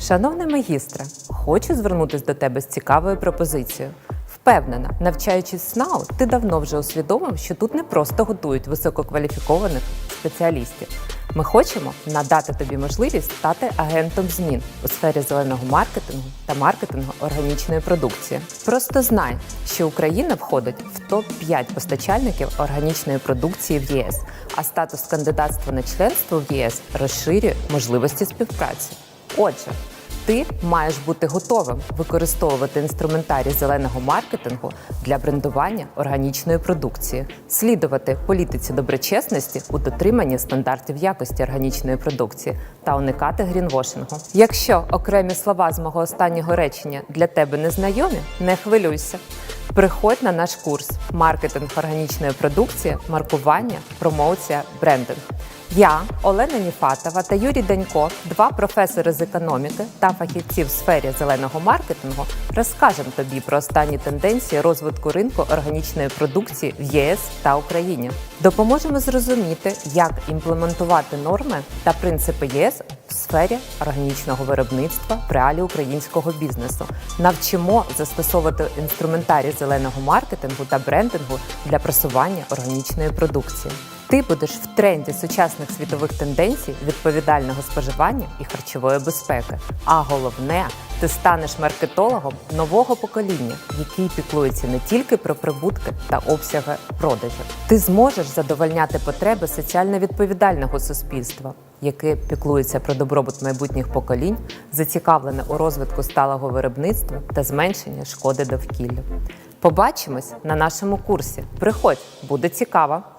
Шановний магістре, хочу звернутися до тебе з цікавою пропозицією. Впевнена, навчаючись СНАУ, ти давно вже усвідомив, що тут не просто готують висококваліфікованих спеціалістів. Ми хочемо надати тобі можливість стати агентом змін у сфері зеленого маркетингу та маркетингу органічної продукції. Просто знай, що Україна входить в топ 5 постачальників органічної продукції в ЄС, а статус кандидатства на членство в ЄС розширює можливості співпраці. Отже, ти маєш бути готовим використовувати інструментарій зеленого маркетингу для брендування органічної продукції, слідувати політиці доброчесності у дотриманні стандартів якості органічної продукції та уникати грінвошингу. Якщо окремі слова з мого останнього речення для тебе не знайомі, не хвилюйся. Приходь на наш курс маркетинг органічної продукції, маркування, промоція, брендинг. Я, Олена Ніфатова та Юрій Данько, два професори з економіки та фахівці в сфері зеленого маркетингу, розкажемо тобі про останні тенденції розвитку ринку органічної продукції в ЄС та Україні. Допоможемо зрозуміти, як імплементувати норми та принципи ЄС в сфері органічного виробництва в реалі українського бізнесу. Навчимо застосовувати інструментарій зеленого маркетингу та брендингу для просування органічної продукції. Ти будеш в тренді сучасних світових тенденцій відповідального споживання і харчової безпеки. А головне, ти станеш маркетологом нового покоління, який піклується не тільки про прибутки та обсяги продажів. Ти зможеш задовольняти потреби соціально відповідального суспільства, яке піклується про добробут майбутніх поколінь, зацікавлене у розвитку сталого виробництва та зменшення шкоди довкіллю. Побачимось на нашому курсі. Приходь, буде цікаво!